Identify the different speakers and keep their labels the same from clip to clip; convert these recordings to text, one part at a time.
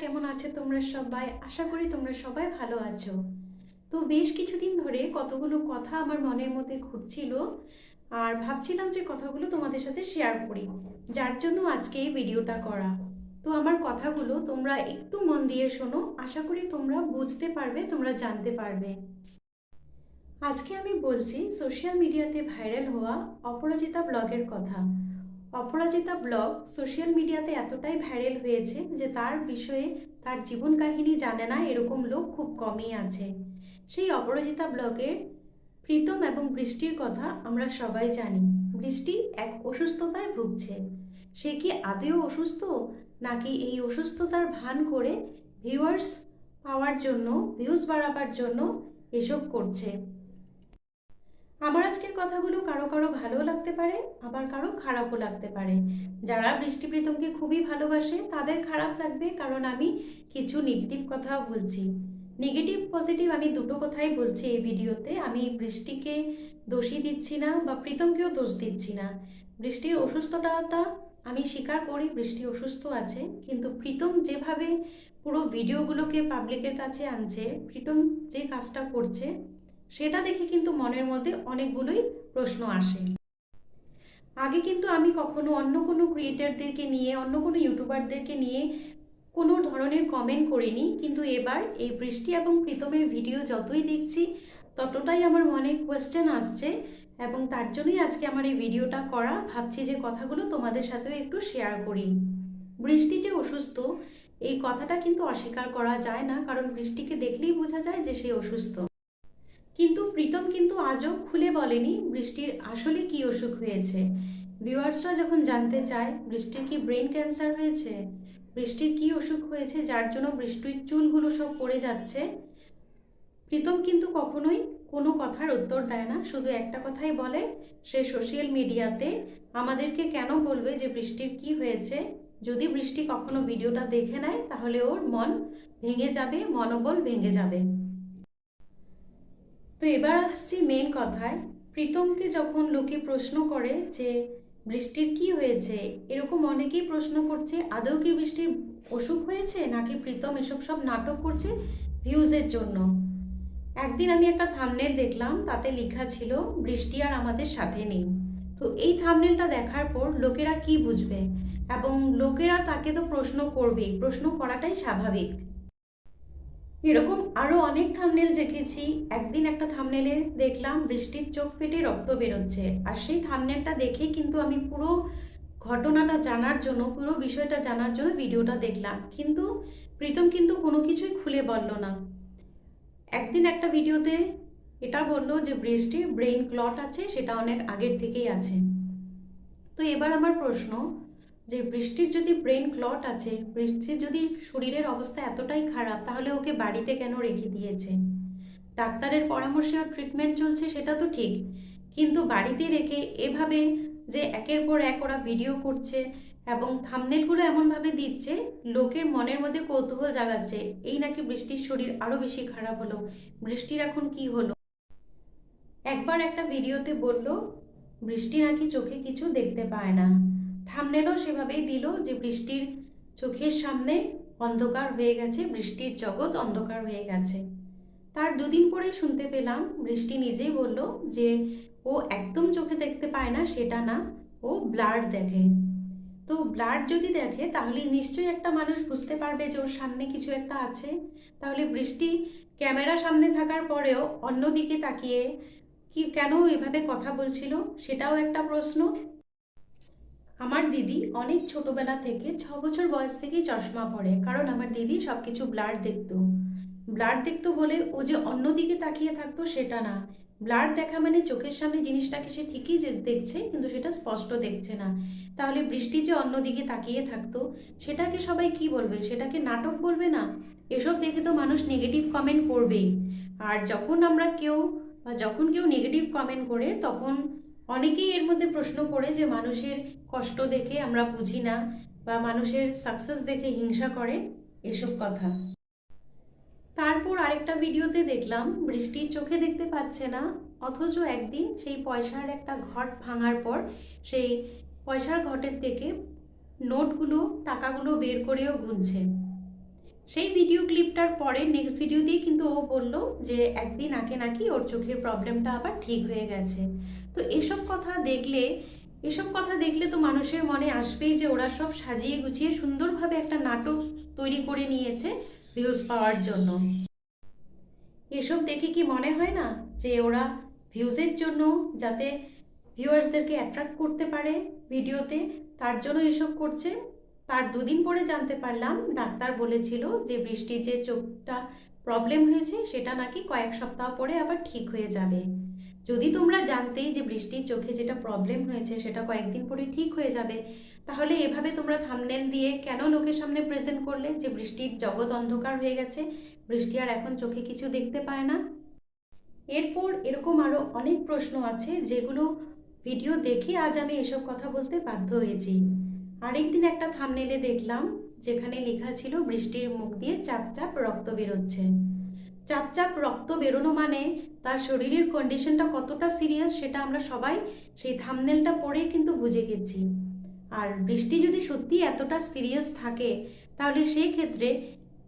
Speaker 1: কেমন আছো তোমরা সবাই? আশা করি তোমরা সবাই ভালো আছো। তো বেশ কিছুদিন ধরে কতগুলো কথা আমার মনের মধ্যে ঘুরছিল আর ভাবছিলাম যে কথাগুলো তোমাদের সাথে শেয়ার করি, যার জন্য আজকে এই ভিডিওটা করা। তো আমার কথাগুলো তোমরা একটু মন দিয়ে শোনো, আশা করি তোমরা বুঝতে পারবে, তোমরা জানতে পারবে। আজকে আমি বলছি সোশ্যাল মিডিয়াতে ভাইরাল হওয়া অপরাজিতা ব্লগের কথা। অপরাজিতা ব্লগ সোশ্যাল মিডিয়াতে এতটাই ভাইরাল হয়েছে যে তার বিষয়ে তার জীবন কাহিনী জানে না এরকম লোক খুব কমই আছে। সেই অপরাজিতা ব্লগের প্রীতম এবং বৃষ্টির কথা আমরা সবাই জানি। বৃষ্টি এক অসুস্থতায় ভুগছে। সে কি আদেও অসুস্থ? নাকি এই অসুস্থতার ভান করে ভিউয়ার্স পাওয়ার জন্য ভিউজ বাড়াবার জন্য এসব করছে? আমার আজকের কথাগুলো কারও কারও ভালো লাগতে পারে, আবার কারও খারাপও লাগতে পারে। যারা বৃষ্টি প্রীতমকে খুবই ভালোবাসে, তাদের খারাপ লাগবে কারণ আমি কিছু নেগেটিভ কথাও বলছি। নেগেটিভ পজিটিভ আমি দুটো কথাই বলছি এই ভিডিওতে। আমি বৃষ্টিকে দোষী দিচ্ছি না বা প্রীতমকেও দোষ দিচ্ছি না। বৃষ্টির অসুস্থতাটা আমি স্বীকার করি, বৃষ্টি অসুস্থ আছে, কিন্তু প্রীতম যেভাবে পুরো ভিডিওগুলোকে পাবলিকের কাছে আনছে, প্রীতম যে কাজটা করছে সেটা দেখে কিন্তু মনের মধ্যে অনেকগুলোই প্রশ্ন আসে। আগে কিন্তু আমি কখনো অন্য কোনো ক্রিয়েটারদেরকে নিয়ে, অন্য কোনো ইউটিউবারদেরকে নিয়ে কোনো ধরনের কমেন্ট করিনি, কিন্তু এবার এই বৃষ্টি এবং প্রীতমের ভিডিও যতই দেখছি, ততটাই আমার মনে কোয়েশ্চেন আসছে এবং তার জন্যই আজকে আমার এই ভিডিওটা করা। ভাবছি যে কথাগুলো তোমাদের সাথেও একটু শেয়ার করি। বৃষ্টি যে অসুস্থ, এই কথাটা কিন্তু অস্বীকার করা যায় না, কারণ বৃষ্টিকে দেখলেই বোঝা যায় যে সে অসুস্থ। আজও খুলে বলেনি বৃষ্টির আসলে কি অসুখ হয়েছে। ভিউয়ার্সরা যখন জানতে চায়, বৃষ্টির কি ব্রেন ক্যান্সার হয়েছে? বৃষ্টির কি অসুখ হয়েছে যার জন্য বৃষ্টির চুলগুলো সব পড়ে যাচ্ছে? প্রীতম কিন্তু কখনোই কোনো কথার উত্তর দেয় না, শুধু একটা কথাই বলে, সে সোশ্যাল মিডিয়াতে আমাদেরকে কেন বলবে যে বৃষ্টির কি হয়েছে? যদি বৃষ্টি কখনো ভিডিওটা দেখে নেয়, তাহলে ওর মন ভেঙে যাবে, মনোবল ভেঙে যাবে। তো এবার আসছি মেন কথায়। প্রীতমকে যখন লোকে প্রশ্ন করে যে, বৃষ্টির কি হয়েছে? এরকম অনেকেই প্রশ্ন করছে, আদৌ কি বৃষ্টির অসুখ হয়েছে নাকি প্রীতম এসব সব নাটক করছে ভিউজের জন্য? একদিন আমি একটা থামনেল দেখলাম, তাতে লেখা ছিল, বৃষ্টি আর আমাদের সাথে নেই। তো এই থামনেলটা দেখার পর লোকেরা কি বুঝবে? এবং লোকেরা তাকে তো প্রশ্ন করবেই, প্রশ্ন করাটাই স্বাভাবিক। এরকম আরও অনেক থামনেল দেখেছি। একদিন একটা থামনেলে দেখলাম বৃষ্টির চোখ ফেটে রক্ত বেরোচ্ছে। আর সেই থামনেলটা দেখে কিন্তু আমি পুরো ঘটনাটা জানার জন্য, পুরো বিষয়টা জানার জন্য ভিডিওটা দেখলাম। কিন্তু প্রীতম কিন্তু কোনো কিছুই খুলে বলল না। একদিন একটা ভিডিওতে এটা বলল যে বৃষ্টির ব্রেইন ক্লট আছে, সেটা অনেক আগের থেকেই আছে। তো এবার আমার প্রশ্ন যে বৃষ্টির যদি ব্রেন ক্লট আছে, বৃষ্টির যদি শরীরের অবস্থা এতটাই খারাপ, তাহলে ওকে বাড়িতে কেন রেখে দিয়েছে? ডাক্তারের পরামর্শে ওর ট্রিটমেন্ট চলছে সেটা তো ঠিক, কিন্তু বাড়িতে রেখে এভাবে যে একের পর এক ওরা ভিডিও করছে এবং থামনেলগুলো এমনভাবে দিচ্ছে, লোকের মনের মধ্যে কৌতূহল জাগাচ্ছে, এই নাকি বৃষ্টির শরীর আরও বেশি খারাপ হলো, বৃষ্টির এখন কি হলো? একবার একটা ভিডিওতে বলল, বৃষ্টি নাকি চোখে কিছু দেখতে পায় না। থামনেলও সেভাবেই দিল যে বৃষ্টির চোখের সামনে অন্ধকার হয়ে গেছে, বৃষ্টির জগৎ অন্ধকার হয়ে গেছে। তার দুদিন পরে শুনতে পেলাম, বৃষ্টি নিজেই বলল যে ও একদম চোখে দেখতে পায় না, সেটা না, ও ব্লাড দেখে। তো ব্লাড যদি দেখে, তাহলে নিশ্চয়ই একটা মানুষ বুঝতে পারবে যে ওর সামনে কিছু একটা আছে। তাহলে বৃষ্টি ক্যামেরা সামনে থাকার পরেও অন্যদিকে তাকিয়ে কি কেন এভাবে কথা বলছিল, সেটাও একটা প্রশ্ন। আমার দিদি অনেক ছোটবেলা থেকে ছ বছর বয়স থেকেই চশমা পরে, কারণ আমার দিদি সব কিছু ব্লাড দেখতো। ব্লাড দেখতো বলে ও যে অন্যদিকে তাকিয়ে থাকতো সেটা না। ব্লার দেখা মানে চোখের সামনে জিনিসটাকে সে ঠিকই দেখছে, কিন্তু সেটা স্পষ্ট দেখছে না। তাহলে বৃষ্টি যে অন্যদিকে তাকিয়ে থাকতো, সেটাকে সবাই কি বলবে? সেটাকে নাটক বলবে না? এসব দেখে তো মানুষ নেগেটিভ কমেন্ট করবেই। আর যখন আমরা কেউ বা যখন কেউ নেগেটিভ কমেন্ট করে, তখন অনেকেই এর মধ্যে প্রশ্ন করে যে মানুষের কষ্ট দেখে আমরা বুঝি না বা মানুষের সাকসেস দেখে হিংসা করে এসব কথা। তারপর আরেকটা ভিডিওতে দেখলাম বৃষ্টির চোখে দেখতে পাচ্ছে না, অথচ একদিন সেই পয়সার একটা ঘট ভাঙার পর সেই পয়সার ঘটের থেকে নোটগুলো, টাকাগুলো বের করেও গুনছে। সেই ভিডিও ক্লিপটার পরে নেক্সট ভিডিও দিয়ে কিন্তু ও বলল যে, একদিন আগে নাকি ওর চোখের প্রবলেমটা আবার ঠিক হয়ে গেছে। তো এসব কথা দেখলে, এসব কথা দেখলে তো মানুষের মনে আসবেই যে ওরা সব সাজিয়ে গুছিয়ে সুন্দরভাবে একটা নাটক তৈরি করে নিয়েছে ভিউজ পাওয়ার জন্য। এসব দেখে কি মনে হয় না যে ওরা ভিউজের জন্য যাতে ভিউয়ার্সদেরকে অ্যাট্রাক্ট করতে পারে ভিডিওতে? তার জন্য এসব করছে। তার দুদিন পরে জানতে পারলাম, ডাক্তার বলেছিল যে বৃষ্টির যে চোখটা প্রবলেম হয়েছে, সেটা নাকি কয়েক সপ্তাহ পরে আবার ঠিক হয়ে যাবে। যদি তোমরা জানতেই যে বৃষ্টির চোখে যেটা প্রবলেম হয়েছে সেটা কয়েকদিন পরে ঠিক হয়ে যাবে, তাহলে এভাবে তোমরা থামনেল দিয়ে কেন লোকের সামনে প্রেজেন্ট করলে যে বৃষ্টির জগৎ অন্ধকার হয়ে গেছে, বৃষ্টি আর এখন চোখে কিছু দেখতে পায় না? এরপর এরকম আরও অনেক প্রশ্ন আছে যেগুলো ভিডিও দেখে আজ আমি এসব কথা বলতে বাধ্য হয়েছি। আরেকদিন একটা থামনেলে দেখলাম, যেখানে লেখা ছিল বৃষ্টির মুখ দিয়ে চাপ চাপ রক্ত বেরোচ্ছে। চাপ চাপ রক্ত বেরোনো মানে তার শরীরের কন্ডিশনটা কতটা সিরিয়াস সেটা আমরা সবাই সেই থামনেলটা পড়েই কিন্তু বুঝে গেছি। আর বৃষ্টি যদি সত্যি এতটা সিরিয়াস থাকে, তাহলে সেই ক্ষেত্রে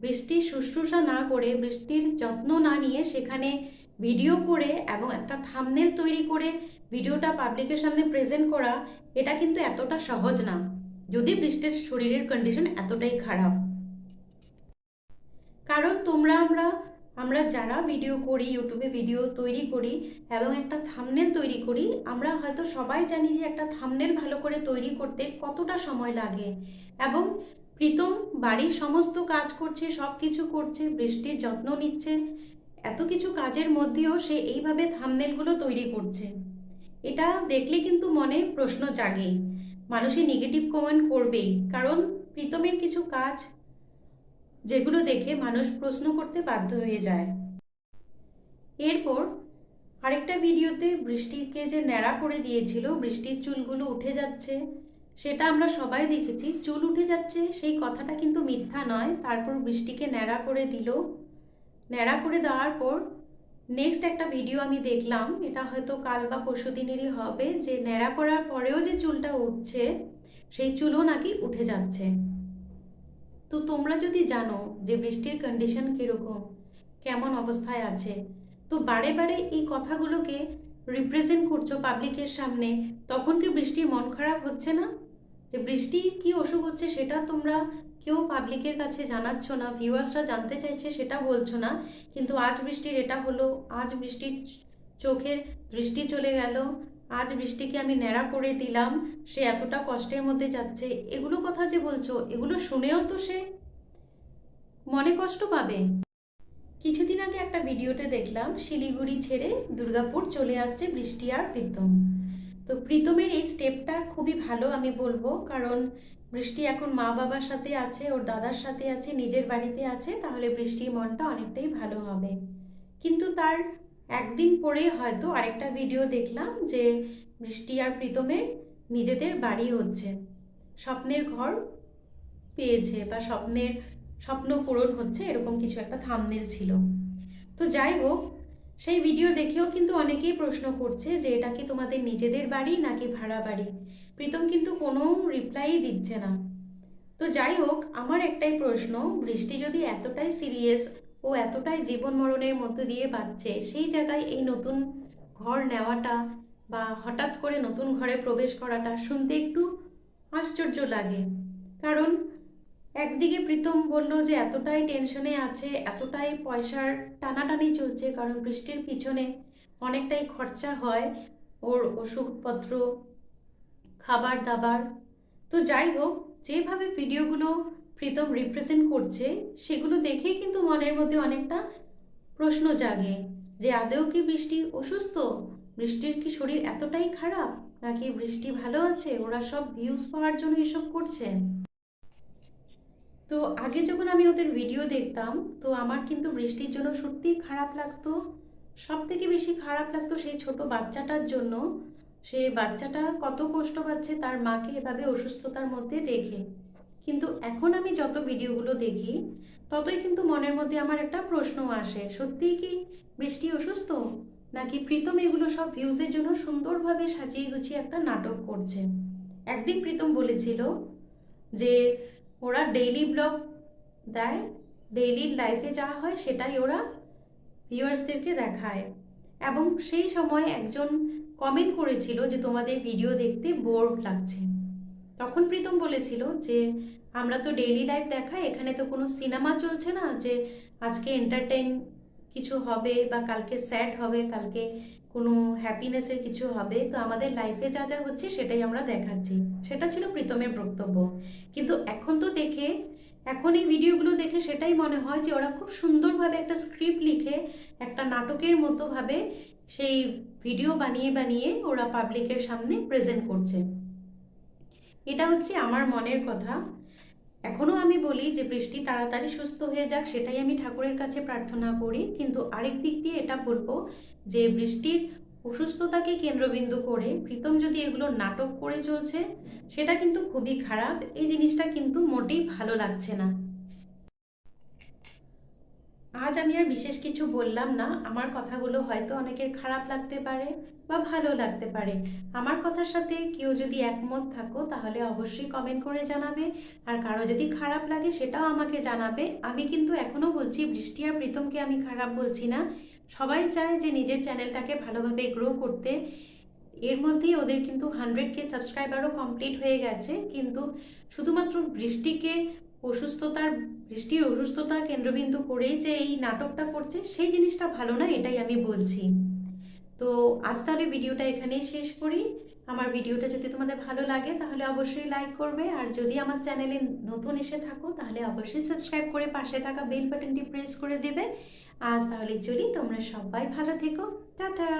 Speaker 1: বৃষ্টির শুশ্রূষা না করে, বৃষ্টির যত্ন না নিয়ে সেখানে ভিডিও করে এবং একটা থামনেল তৈরি করে ভিডিওটা পাবলিকের সামনে প্রেজেন্ট করা, এটা কিন্তু এতটা সহজ না, যদি বৃষ্টির শরীরের কন্ডিশন এতটাই খারাপ। কারণ তোমরা আমরা আমরা যারা ভিডিও করি ইউটিউবে ভিডিও তৈরি করি এবং একটা থামনেল তৈরি করি, আমরা হয়তো সবাই জানি যে একটা থামনেল ভালো করে তৈরি করতে কতটা সময় লাগে এবং প্রীতম বাড়ির সমস্ত কাজ করছে সব কিছু করছে, বৃষ্টির যত্ন নিচ্ছে, এত কিছু কাজের মধ্যেও সে এইভাবে থামনেলগুলো তৈরি করছে। এটা দেখলে কিন্তু মনে প্রশ্ন জাগেই। মানুষে নেগেটিভ কমেন্ট করবেই, কারণ প্রীতমের কিছু কাজ যেগুলো দেখে মানুষ প্রশ্ন করতে বাধ্য হয়ে যায়। এরপর আরেকটা ভিডিওতে বৃষ্টিকে যে ন্যাড়া করে দিয়েছিল, বৃষ্টির চুলগুলো উঠে যাচ্ছে, সেটা আমরা সবাই দেখেছি। চুল উঠে যাচ্ছে, সেই কথাটা কিন্তু মিথ্যা নয়। তারপর বৃষ্টিকে ন্যাড়া করে দিল। ন্যাড়া করে দেওয়ার পর নেক্সট একটা ভিডিও আমি দেখলাম। এটা হয়তো কাল বা পরশু দিনেরই হবে। যে ন্যাড়া করার পরেও যে চুলটা উঠছে, সেই চুলও নাকি উঠে যাচ্ছে। তো তোমরা যদি জানো যে বৃষ্টির কন্ডিশন কীরকম, কেমন অবস্থায় আছে, তো বারে বারে এই কথাগুলোকে রিপ্রেজেন্ট করছ পাবলিকের সামনে, তখন কি বৃষ্টির মন খারাপ হচ্ছে না? যে বৃষ্টি কি অসুখ হচ্ছে সেটা তোমরা কেউ পাবলিকের কাছে জানাচ্ছ না ভিউয়ার্সরা জানতে চাইছে সেটা বলছো না, কিন্তু আজ বৃষ্টির এটা হলো, আজ বৃষ্টির চোখের দৃষ্টি চলে গেল আজ বৃষ্টিকে আমি ন্যাড়া করে দিলাম, সে এতটা কষ্টের মধ্যে যাচ্ছে। এগুলো কথা যে বলছো, এগুলো শুনেও তো সে মনে কষ্ট পাবে। কিছুদিন আগে একটা ভিডিওতে দেখলাম, শিলিগুড়ি ছেড়ে দুর্গাপুর চলে আসছে বৃষ্টি আর প্রীতম। তো প্রীতমের এই স্টেপটা খুবই ভালো আমি বলব, কারণ বৃষ্টি এখন মা বাবার সাথে আছে, ওর দাদার সাথে আছে, নিজের বাড়িতে আছে, তাহলে বৃষ্টির মনটা অনেকটাই ভালো হবে। কিন্তু তার একদিন পরেই হয়তো আরেকটা ভিডিও দেখলাম যে বৃষ্টি আর প্রীতমের নিজেদের বাড়ি হচ্ছে। স্বপ্নের ঘর পেয়েছে বা স্বপ্নের স্বপ্ন পূরণ হচ্ছে এরকম কিছু একটা থামনেল ছিল। তো যাই হোক, সেই ভিডিও দেখেও কিন্তু অনেকেই প্রশ্ন করছে যে এটা কি তোমাদের নিজেদের বাড়ি নাকি ভাড়া বাড়ি? প্রীতম কিন্তু কোনো রিপ্লাই দিচ্ছে না। তো যাই হোক, আমার একটাই প্রশ্ন, বৃষ্টি যদি এতটাই সিরিয়াস ও এতটাই জীবন মরণের মধ্য দিয়ে বাঁচছে। সেই জায়গায় এই নতুন ঘর নেওয়াটা বা হঠাৎ করে নতুন ঘরে প্রবেশ করাটা শুনতে একটু আশ্চর্য লাগে। কারণ একদিকে প্রীতম বলল যে এতটাই টেনশনে আছে, এতটাই পয়সার টানাটানি চলছে, কারণ বৃষ্টির পিছনে অনেকটাই খরচা হয় ওর ওষুধপত্র, খাবার দাবার। তো যাই হোক, যেভাবে ভিডিওগুলো প্রীতম রিপ্রেজেন্ট করছে, সেগুলো দেখেই কিন্তু মনের মধ্যে অনেকটা প্রশ্ন জাগে যে আদেও কি বৃষ্টি অসুস্থ? বৃষ্টির কি শরীর এতটাই খারাপ? নাকি বৃষ্টি ভালো আছে? ওরা সব ভিউজ পাওয়ার জন্য এসব করছে? তো আগে যখন আমি ওদের ভিডিও দেখতাম, তো আমার কিন্তু বৃষ্টির জন্য সত্যিই খারাপ লাগতো। সব থেকে বেশি খারাপ লাগতো সেই ছোট বাচ্চাটার জন্য। সে বাচ্চাটা কত কষ্ট পাচ্ছে তার মাকে এভাবে অসুস্থতার মধ্যে দেখে। কিন্তু এখন আমি যত ভিডিওগুলো দেখি, ততই কিন্তু মনের মধ্যে আমার একটা প্রশ্ন আসে, সত্যিই কি বৃষ্টি অসুস্থ? নাকি প্রীতম এগুলো সব ভিউজের জন্য সুন্দরভাবে সাজিয়ে গুছিয়ে একটা নাটক করছে? একদিন প্রীতম বলেছিল যে, ওরা ডেইলি ব্লগ দেয় ডেইলি লাইফে যা হয় সেটাই ওরা ভিউয়ার্সদেরকে দেখায়। এবং সেই সময় একজন কমেন্ট করেছিল যে, তোমাদের ভিডিও দেখতে বোর লাগছে। তখন প্রীতম বলেছিল যে, আমরা তো ডেইলি লাইফ দেখাই, এখানে তো কোনো সিনেমা চলছে না যে, আজকে এন্টারটেইন কিছু হবে বা কালকে স্যাড হবে, কালকে কোনো হ্যাপিনেসের কিছু হবে। তো আমাদের লাইফে যা যা হচ্ছে সেটাই আমরা দেখাচ্ছি। সেটা ছিল প্রীতমের বক্তব্য। কিন্তু এখন তো দেখে, এখন এই ভিডিওগুলো দেখে সেটাই মনে হয় যে, ওরা খুব সুন্দরভাবে একটা স্ক্রিপ্ট লিখে, একটা নাটকের মতোভাবে সেই ভিডিও বানিয়ে বানিয়ে ওরা পাবলিকের সামনে প্রেজেন্ট করছে। এটা হচ্ছে আমার মনের কথা। এখনও আমি বলি যে বৃষ্টি তাড়াতাড়ি সুস্থ হয়ে যাক, সেটাই আমি ঠাকুরের কাছে প্রার্থনা করি। কিন্তু আরেক দিক দিয়ে এটা বলব যে বৃষ্টির অসুস্থতাকে কেন্দ্রবিন্দু করে প্রীতম যদি এগুলো নাটক করে চলছে, সেটা কিন্তু খুবই খারাপ। এই জিনিসটা কিন্তু মোটেই ভালো লাগছে না। আজ আমি আর বিশেষ কিছু বললাম না। আমার কথাগুলো হয়তো অনেকের খারাপ লাগতে পারে বা ভালো লাগতে পারে। আমার কথার সাথে কেউ যদি একমত থাকো, তাহলে অবশ্যই কমেন্ট করে জানাবে। আর কারও যদি খারাপ লাগে, সেটাও আমাকে জানাবে। আমি কিন্তু এখনও বলছি, বৃষ্টি আর প্রীতমকে আমি খারাপ বলছি না। সবাই চায় যে নিজের চ্যানেলটাকে ভালোভাবে গ্রো করতে। এর মধ্যেই ওদের কিন্তু হান্ড্রেড কে সাবস্ক্রাইবারও কমপ্লিট হয়ে গেছে। কিন্তু শুধুমাত্র বৃষ্টিকে অসুস্থতার, বৃষ্টির অসুস্থতার কেন্দ্রবিন্দু করেই যে এই নাটকটা করছে, সেই জিনিসটা ভালো না, এটাই আমি বলছি। তো আজ তাহলে ভিডিওটা এখানেই শেষ করি। আমার ভিডিওটা যদি তোমাদের ভালো লাগে, তাহলে অবশ্যই লাইক করবে। আর যদি আমার চ্যানেলে নতুন এসে থাকো, তাহলে অবশ্যই সাবস্ক্রাইব করে পাশে থাকা বেল বাটনটি প্রেস করে দেবে। আজ তাহলে চলি, তোমরা সবাই ভালো থেকো। টাটা!